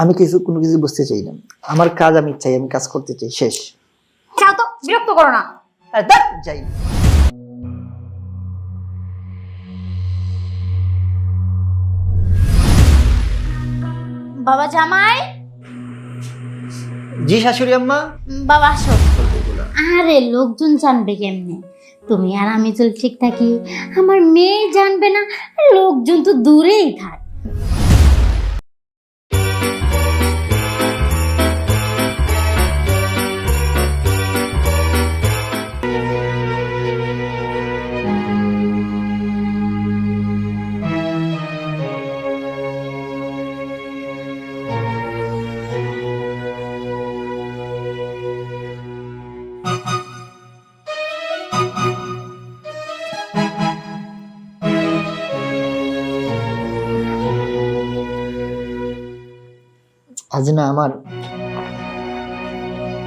আমি কিছু কোনো কিছু বুঝতে চাই না। আমার কাজ আমি চাই আমি কাজ করতে চাই শেষ। যাও তো বিরক্ত করো না। যাই। বাবা জামাই? জি শাশুড়ি আম্মা? বাবা আসো। আরে লোকজন জানবে কেমনে? তুমি আর আমি চল ঠিক থাকি আমার মেয়ে জানবে না লোকজন তো দূরেই থাক। আজ না আমার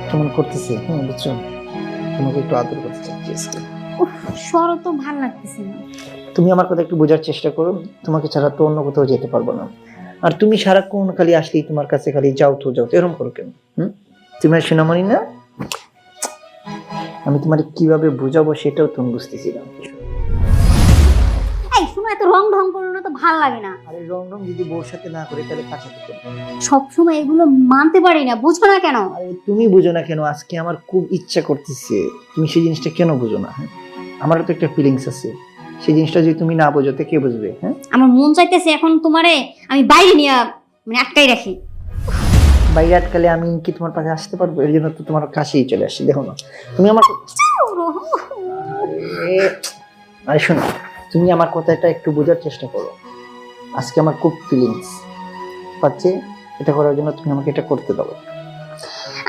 কেমন করতেছে? হ্যাঁ বুঝছ? তোমাকে একটু আদর করতে চাচ্ছি আজকে সরো তো ভালো লাগতেছে না। তুমি আমার কথা একটু বোঝার চেষ্টা করো। তোমাকে ছাড়া তো অন্য কোথাও যেতে পারব না। আর তুমি সারাক্ষণ খালি আসলেই তোমার কাছে খালি যাও তো যাও তো এরকম করো কেন? হুম? তুমি আর সোনামণি না? আমি তোমার কীভাবে বোঝাবো সেটাও তুমি বুঝতেছিলাম ভালো লাগে না। আরে রং রং যদি বউর সাথে না করে তাহলে কার সাথে করবে? সব সময় এগুলো মানতে পারি না বুঝো না কেন? আরে তুমি বুঝো না কেন আজকে আমার খুব ইচ্ছা করতেছে। তুমি সেই জিনিসটা কেন বুঝো না হ্যাঁ? আমারও তো একটা ফিলিংস আছে। সেই জিনিসটা যদি তুমি না বোঝো তো কে বুঝবে হ্যাঁ? আমার মন চাইতেছে এখন তোমারে আমি বাইরে নিয়ে মানে আটকাই রাখি। বাইরে আটকালে আমি কি তোমার পাশে আসতে পারব? এর জন্য তো তোমার কাছেই চলে আসি দেখো না। তুমি আমার আরে শোনো তুমি আমার কথাটা একটু বোঝার চেষ্টা করো। আজকে আমার খুব ফিলিংস পাচ্ছে এটা করার জন্য তুমি আমাকে এটা করতে দাও।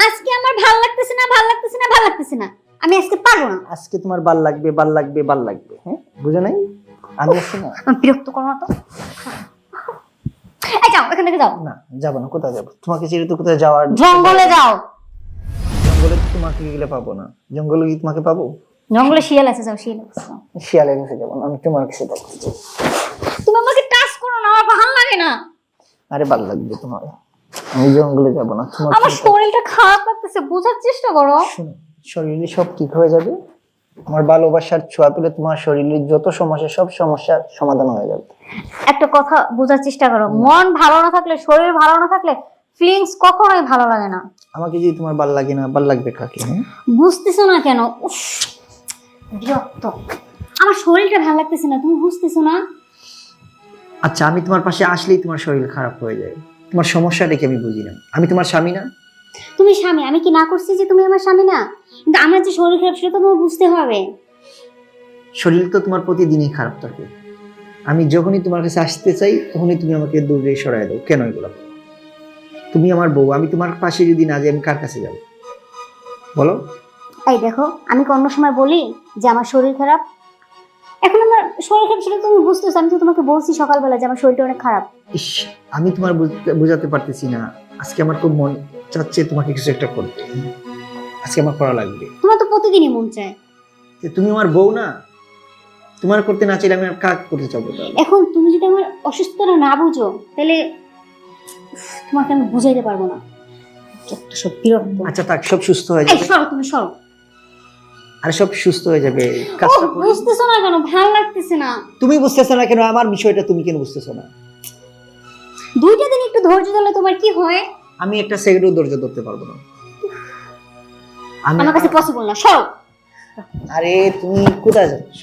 আজকে আমার ভালো লাগতেছে না ভালো লাগতেছে না ভালো লাগতেছে না। আমি আজকে পারব না। আজকে তোমার বাল লাগবে বাল লাগবে বাল লাগবে হ্যাঁ? বুঝো নাই? আমি আছি না। আমি বিরক্ত করো না তো। এই যাও এখান থেকে যাও। না যাব না কোথায় যাব? তোমাকে ছেড়ে তো কোথায় যাওয়ার? জঙ্গলে যাও। জঙ্গলে তো তোমাকে গেলে পাবো না। জঙ্গলে কি তোমাকে পাবো? জঙ্গলে শিয়াল আছে যাও শিয়াল আছে শিয়ালের কাছে যাব না আমি তোমার কাছে যাব তুমি আমাকে টাচ করো না আমার না? আরে ভালো লাগবে তোমার। আমি জঙ্গলে যাব না তোমার আমার শরীরটা খারাপ লাগতেছে বোঝার চেষ্টা করো। শরীরে সব ঠিক হয়ে যাবে আমার ভালোবাসার ছোঁয়া পেলে তোমার শরীরের যত সমস্যা সব সমস্যার সমাধান হয়ে যাবে। একটা কথা বোঝার চেষ্টা করো মন ভালো না থাকলে শরীর ভালো না থাকলে ফিলিংস কখনোই ভালো লাগে না। আমাকে যদি তোমার ভালো লাগে না ভালো লাগবে কাকে হ্যাঁ? বুঝতেছো না কেন? বিরক্ত। আমার শরীরটা ভালো লাগতেছে না তুমি বুঝতেছো না? আচ্ছা আমি তোমার পাশে আসলেই তোমার শরীর খারাপ হয়ে যায়। তোমার সমস্যাটা কি আমি বুঝি না। আমি তোমার স্বামী না? তুমি স্বামী আমি কি না করছি যে তুমি আমার স্বামী না? কিন্তু আমার যে শরীর খারাপ সেটা তো তোমার বুঝতে হবে। শরীর তো তোমার প্রতিদিনই খারাপ থাকে। আমি যখনই তোমার কাছে আসতে চাই তখনই তুমি আমাকে দূরে সরাই দাও। কেন এগুলো? তুমি আমার বউ আমি তোমার পাশে যদি না যাই আমি কার কাছে যাব? বলো। এই দেখো আমি কি অন্য সময় বলি যে আমার শরীর খারাপ? এখন আমার শরীর খারাপ সেটা তুমি বুঝতেছো আমি তো তোমাকে বলছি সকালবেলা যে আমার শরীরটা অনেক খারাপ। ইস আমি তোমার বুঝতে- বোঝাতে পারতেছি না। আজকে আমার খুব মন চাচ্ছে তোমাকে কিছু একটা করতে। আজকে আমার করা লাগবে। তোমার তো প্রতিদিনই মন চায়। যে তুমি আমার বউ না? তোমার করতে না চাইলে আমি আর কাক করতে চাবো তাহলে? এখন তুমি যদি আমার অসুস্থতা না বুঝো তাহলে উফ, তোমাকে আমি বুঝাইতে পারব না। যত সব বিরক্ত। আচ্ছা থাক সব সুস্থ হয়ে এই যাবে। সরো তুমি সরো। আরে সব সুস্থ হয়ে যাবে। কাজটা করি। বুঝতেছো না কেন? ভালো লাগতেছে না। তুমি বুঝতেছো না কেন? আমার বিষয়টা তুমি কেন বুঝতেছো না? দুইটা দিন একটু ধৈর্য ধরলে তোমার কি হয়? আমি একটা সেকেন্ডও ধৈর্য ধরতে পারব না। আমি আমার কাছে পসিবল না। সরো। আরে তুমি কোথায় যাচ্ছ?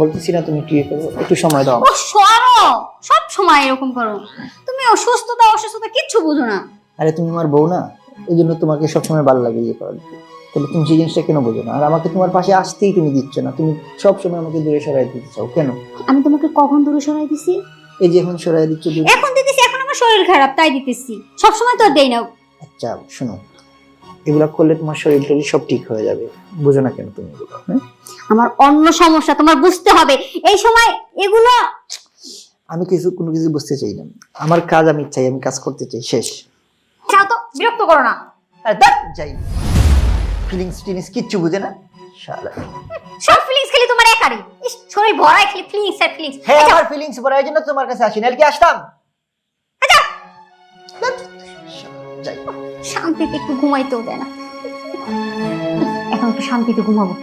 বলতেছি না তুমি কি করব একটু সময় দাও। ও সরো। সব সময় এরকম করো। তুমি অসুস্থতা অসুস্থতা কিচ্ছু বুঝো না। আরে তুমি আমার বউ না? এই জন্য তোমাকে সবসময় ভালো লাগে ইয়ে করার। তাহলে তুমি সেই জিনিসটা কেন বোঝো না? আর আমাকে তোমার পাশে আসতেই তুমি দিচ্ছ না। তুমি সবসময় আমাকে দূরে সরাই দিতে চাও। কেন? আমি তোমাকে কখন দূরে সরাই দিছি? এই যে এখন সরাই দিচ্ছ দূরে এখন দিতেছি এখন আমার শরীর খারাপ তাই দিতেছি। সব সময় তো আর দেই না। আচ্ছা শোনো। এগুলা করলে তোমার শরীর টরীর সব ঠিক হয়ে যাবে? বুঝো না কেন তুমি এগুলো হ্যাঁ? আমার অন্য সমস্যা তোমার বুঝতে হবে। এই সময় এগুলো আমি কিছু কোনো কিছু বুঝতে চাই না। আমার কাজ আমি চাই আমি কাজ করতে চাই শেষ। চাও তো বিরক্ত করো না। আর যাই। ফিলিংস টিলিংস কিচ্ছু বুঝে না। শালা। সব ফিলিংস খালি তোমার একারই। ইস, শরীর ভরাই খালি ফিলিংস আর ফিলিংস হ্যাঁ আমার ফিলিংস ভরাই জন্য তোমার কাছে আসি নাহলে কি আসতাম যাই। শান্তিতে একটু ঘুমাইতেও দেয় না। এখন একটু শান্তিতে ঘুমাবো।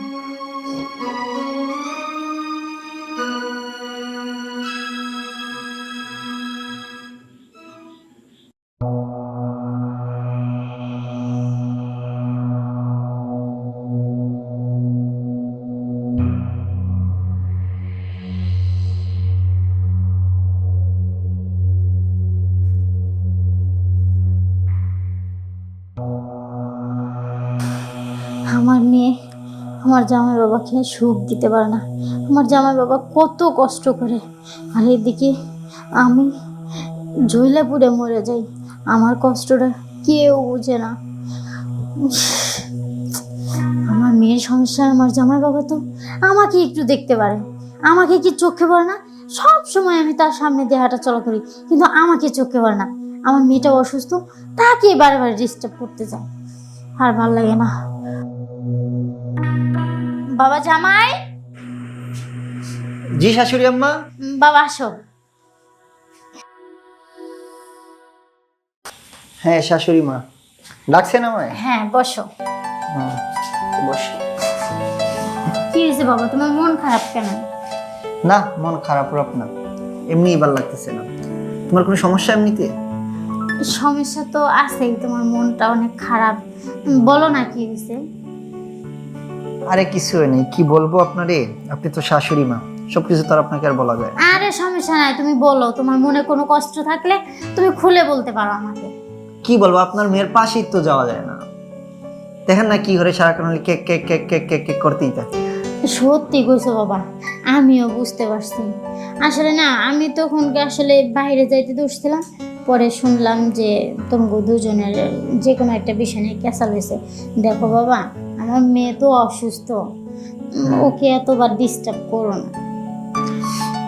আমার জামাই বাবাকে সুখ দিতে পারে না। আমার জামাই বাবা কত কষ্ট করে। আর এদিকে আমি পুড়ে মরে যাই। আমার কষ্টটা কেউ বুঝে না। আমার মেয়ের সমস্যা আমার জামাই বাবা তো আমাকে একটু দেখতে পারে। আমাকে কি চোখে পড়ে না? সব সময় আমি তার সামনে দিয়ে হাঁটা চলা করি, কিন্তু আমাকে চোখে পড়ে না। আমার মেয়েটা অসুস্থ, তাকে বারে বারে ডিস্টার্ব করতে যায় আর ভালো লাগে না। বাবা জামাই? জি শাশুড়ি আম্মা। বাবা আসো। হ্যাঁ শাশুড়ি মা। ডাকছেন আমায়? হ্যাঁ বসো। বস। কি হয়েছে বাবা? তোমার মন খারাপ কেন? না মন খারাপ রাপ না। এমনি এবার লাগতেছে না। তোমার কোনো সমস্যা এমনিতে? সমস্যা তো আছেই তোমার মনটা অনেক খারাপ। বলো না কি হয়েছে? আরে কিছু নেই। কি বলব আপনারে? আপনি তো শাশুড়ি মা। সবকিছু তো আর আপনাকে আর বলা যায় না। আরে সমস্যা নাই তুমি বলো তোমার মনে কোনো কষ্ট থাকলে তুমি খুলে বলতে পারো আমাকে। কি বলব আপনার মেয়ের পাশেই তো যাওয়া যায় না। দেখেন না কি করে সারাক্ষণ ওই cake cake cake cake cake cake করতেই থাকে। সত্যি কইছো বাবা আমিও বুঝতে পারছি। আসলে না আমি তখন আসলে বাইরে যাইতে দৌড়ছিলাম পরে শুনলাম যে তোমাকে দুজনের যে কোনো একটা বিষয় নিয়ে ক্যাসাল হয়েছে। দেখো বাবা আমার মেয়ে তো অসুস্থ। ওকে এতবার ডিস্টার্ব করো না।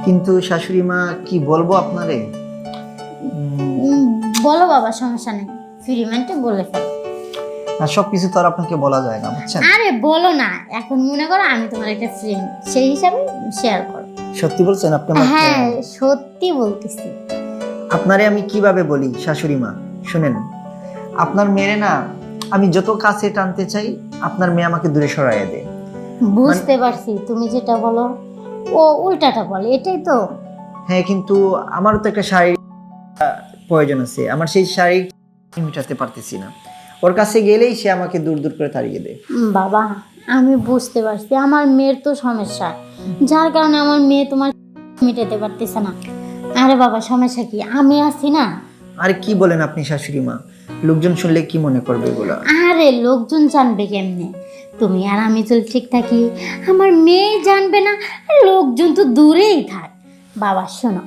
কিন্তু শাশুড়ি মা কি বলব আপনারে? বলো বাবা সমস্যা নেই। ফ্রি মাইন্ডে বলে ফেলো। না সব কিছু তো আর আপনাকে বলা যায় না বুঝছেন? আরে বলো না এখন মনে করো আমি তোমার একটা ফ্রেন্ড সেই হিসাবে শেয়ার করো। সত্যি বলছেন আপনি আমার হ্যাঁ সত্যি বলতেছি। আপনারে আমি কীভাবে বলি শাশুড়ি মা? শুনেন আপনার মেয়ে না আমি যত কাছে টানতে চাই আপনার মেয়ে আমাকে দূরে সরাইয়া দে। বুঝতে পারছি তুমি যেটা বলো ও উল্টাটা বলে এটাই তো। হ্যাঁ কিন্তু আমারও তো একটা শারীরিক প্রয়োজন আছে। আমার সেই শারীরিক মেটাতে পারতেছি না। ওর কাছে গেলেই সে আমাকে দূর দূর করে তাড়িয়ে দেয়। বাবা আমি বুঝতে পারছি আমার মেয়ের তো সমস্যা। যার কারণে আমার মেয়ে তোমার মেটাতে পারতেছে না। আরে বাবা সমস্যা কি? আমি আছি না? আর কি বলেন আপনি শাশুড়ি মা? লোকজন শুনলে কি মনে করবে এগুলা? আরে লোকজন জানবে কেমনে? তুমি আর আমি যদি ঠিক থাকি আমার মেয়ে জানবে না লোকজন তো দূরেই থাক। বাবা শোনো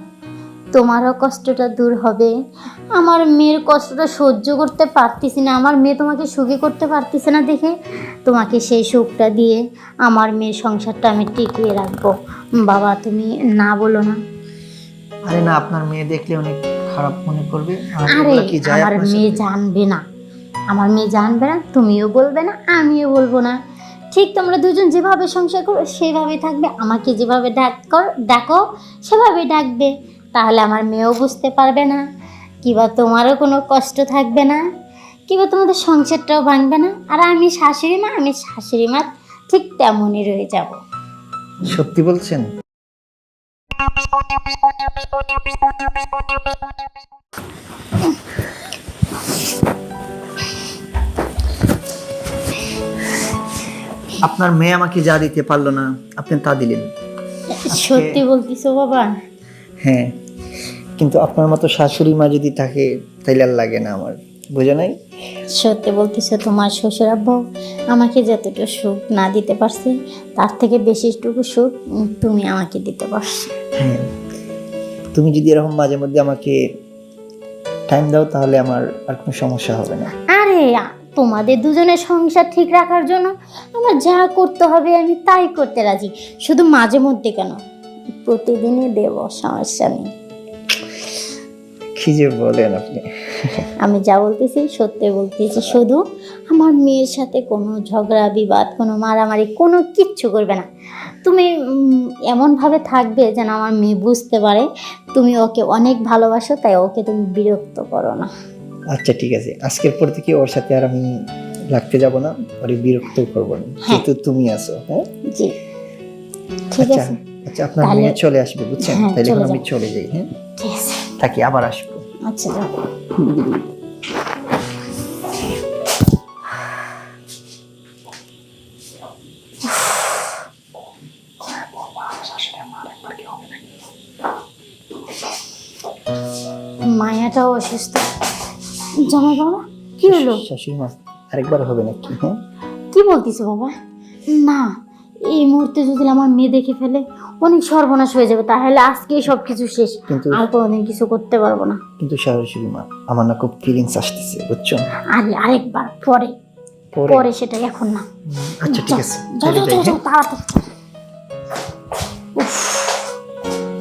তোমারও কষ্টটা দূর হবে। আমার মেয়ের কষ্টটা সহ্য করতে পারতেছি না আমার মেয়ে তোমাকে সুখী করতে পারতেছে না দেখে। তোমাকে সেই সুখটা দিয়ে আমার মেয়ের সংসারটা আমি টিকিয়ে রাখব। বাবা তুমি না বলো না। আরে না আপনার মেয়ে দেখলে অনেক খারাপ মনে করবে। আরে আমার মেয়ে জানবে না। আমার মেয়ে জানবে না, তুমিও বলবে না, আমিও বলব না। ঠিক তোমরা দুজন যেভাবে সংসার করো, সেভাবে থাকবে। আমাকে যেভাবে ডাক কর, ডাকো, সেভাবে ডাকবে। তাহলে আমার মেয়েও বুঝতে পারবে না, কিবা তোমারও কোনো কষ্ট থাকবে না, কিবা তোমাদের সংসারটাও ভাঙবে না। আর আমি শাশুড়ি মা, আমি শাশুড়ি মা ঠিক তেমনই রয়ে যাব। সত্যি বলছেন? আপনার মেয়ে আমাকে যা দিতে পারল না আপনি তা দিলেন। সত্যি বলতিছো বাবা? হ্যাঁ কিন্তু আপনার মতো শাশুড়ি মা যদি থাকে তাইলে আর লাগে না আমার। বুঝে নাই? সত্যি বলতেছে তোমার শ্বশুর আব্বু আমাকে যতটুকু সুখ না দিতে পারছে তার থেকে বেশিটুকু সুখ তুমি আমাকে দিতে পারছ। হ্যাঁ তুমি যদি এরকম মাঝে মধ্যে আমাকে টাইম দাও তাহলে আমার আর কোনো সমস্যা হবে না। আরে তোমাদের দুজনের সংসার ঠিক রাখার জন্য আমার যা করতে হবে আমি তাই করতে রাজি। শুধু মাঝে মধ্যে কেন? প্রতিদিনই দেব সমস্যা নেই। কি যে বলেন আপনি। আমি যা বলতেছি সত্যি বলতেছি শুধু আমার মেয়ের সাথে কোনো ঝগড়া বিবাদ কোনো মারামারি কোনো কিচ্ছু করবে না। তুমি এমনভাবে থাকবে যেন আমার মেয়ে বুঝতে পারে তুমি ওকে অনেক ভালোবাসো তাই ওকে তুমি বিরক্ত করো না। আচ্ছা ঠিক আছে। আজকের পর থেকে ওর সাথে আর আমি লাগতে যাব না ওরে বিরক্ত করব না। যেহেতু তুমি আছো হ্যাঁ? জি। আচ্ছা আচ্ছা আপনার মেয়ে চলে আসবে বুঝছেন? হ্যাঁ, তাহলে এখন আমি চলে যাই হ্যাঁ? ঠিক আছে। থাকি আবার আসব। আচ্ছা যাও। মায়াটাও অসুস্থ। জামাই বাবা কি হলো? শাশুড়ি মা আরেকবার হবে নাকি হ্যাঁ? কি বলতিস বাবা? না এই মুহূর্তে যদি আমার মেয়ে দেখে ফেলে অনেক সর্বনাশ হয়ে যাবে তাহলে আজকেই সব কিছু শেষ। কিন্তু আর কোনোদিন কিছু করতে পারব না। কিন্তু শাশুড়ি মা আমার না খুব ফিলিংস আসতেছে বুঝছ? আরে আরেকবার পরে। পরে? সেটা এখন না। আচ্ছা ঠিক আছে যাও, যাও, যাও, যাও, হ্যাঁ? তাড়াতাড়ি। উফ,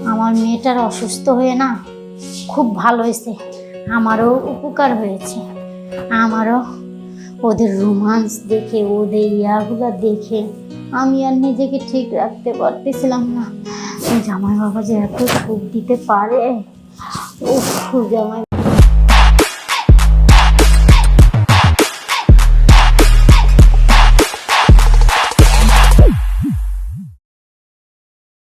আমার মেয়েটার অসুস্থ হয়ে না খুব ভালো হয়েছে। আমারও উপকার হয়েছে। আমারও ওদের রোমান্স দেখে, ওদের ইয়াগুলো দেখে আমি আর নিজেকে ঠিক রাখতে পারতেছিলাম না। জামাই বাবা যে এত সুখ দিতে পারে? উফ, জামাই